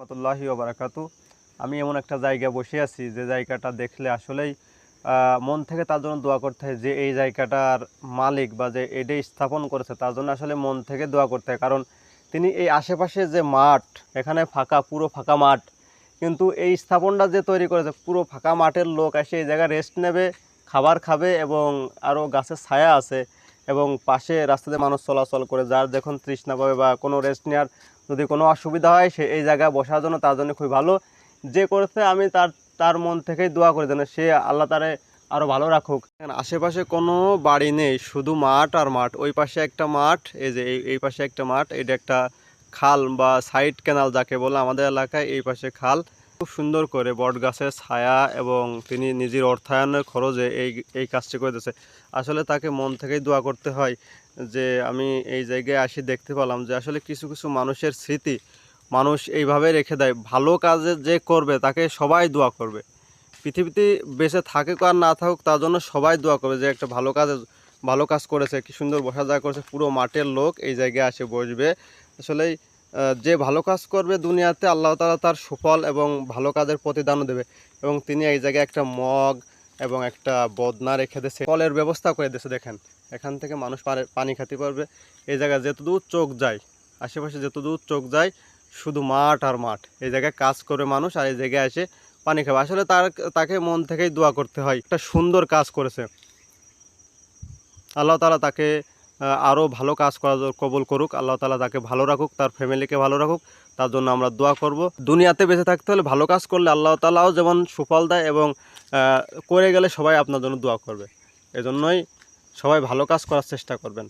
রহমতুল্লাহি ওবরাকাতু আমি এমন একটা জায়গায় বসে আছি যে জায়গাটা দেখলে আসলেই মন থেকে তার জন্য দোয়া করতে হয় যে এই জায়গাটার মালিক বা যে এটাই স্থাপন করেছে, তার জন্য আসলে মন থেকে দোয়া করতে হয়। কারণ তিনি এই আশেপাশে যে মাঠ, এখানে ফাঁকা, পুরো ফাঁকা মাঠ, কিন্তু এই স্থাপনটা যে তৈরি করেছে, পুরো ফাঁকা মাঠের লোক এসে এই জায়গায় রেস্ট নেবে, খাবার খাবে এবং আরও গাছের ছায়া আছে এবং পাশে রাস্তাতে মানুষ চলাচল করে, যার যখন তৃষ্ণা পাবে বা কোনো রেস্ট নেওয়ার যদি কোনো অসুবিধা হয়, সে এই জায়গায় বসার জন্য তার জন্য খুবই ভালো। যে করেছে, আমি তার তার মন থেকেই দোয়া করে যেন সে আল্লাহ তারে আরও ভালো রাখুক। আশেপাশে কোনো বাড়ি নেই, শুধু মাঠ আর মাঠ। ওই পাশে একটা মাঠ, এই যে এই পাশে একটা মাঠ, এটা একটা খাল বা সাইড ক্যানাল যাকে বলে আমাদের এলাকায়, এই পাশে খাল। খুব সুন্দর করে বট গাছের ছায়া এবং তিনি নিজের অর্থায়নের খরচে এই এই কাজটি করে দিয়েছে আসলে তাকে মন থেকেই দোয়া করতে হয় যে, আমি এই জায়গায় আসি দেখতে পেলাম যে, আসলে কিছু কিছু মানুষের স্মৃতি মানুষ এইভাবে রেখে দেয়। ভালো কাজে যে করবে, তাকে সবাই দোয়া করবে। পৃথিবীতে বেঁচে থাকুক আর না থাকুক, তার জন্য সবাই দোয়া করবে যে, একটা ভালো কাজে, ভালো কাজ করেছে, কি সুন্দর বসা জায়গা করেছে, পুরো মাঠের লোক এই জায়গায় আসে বসবে। আসলে যে ভালো কাজ করবে দুনিয়াতে আল্লাহ তালা তার সুফল এবং ভালো কাজের প্রতিদানও দেবে। এবং তিনি এই জায়গায় একটা মগ এবং একটা বদনা রেখে দিয়েছে। কলের ব্যবস্থা করে দিয়েছে, দেখেন। এখান থেকে মানুষ পানি খেতে পারবে। এই জায়গায় যতদূর চোখ যায়, আশেপাশে যতদূর চোখ যায়, শুধু মাঠ আর মাঠ। এই জায়গায় কাজ করে মানুষ আর এই জায়গায় এসে পানি খাবে। আসলে তার তাকে মন থেকেই দোয়া করতে হয়। একটা সুন্দর কাজ করেছে। আল্লাহ তালা তাকে আরও ভালো কাজ করা কবল করুক, আল্লাহ তালা তাকে ভালো রাখুক, তার ফ্যামিলিকে ভালো রাখুক, তার জন্য আমরা দোয়া করব। দুনিয়াতে বেঁচে থাকতে হলে ভালো কাজ করলে আল্লাহ তালাও যেমন সুফল দেয় এবং করে গেলে সবাই আপনার জন্য দোয়া করবে। এজন্যই সবাই ভালো কাজ করার চেষ্টা করবেন।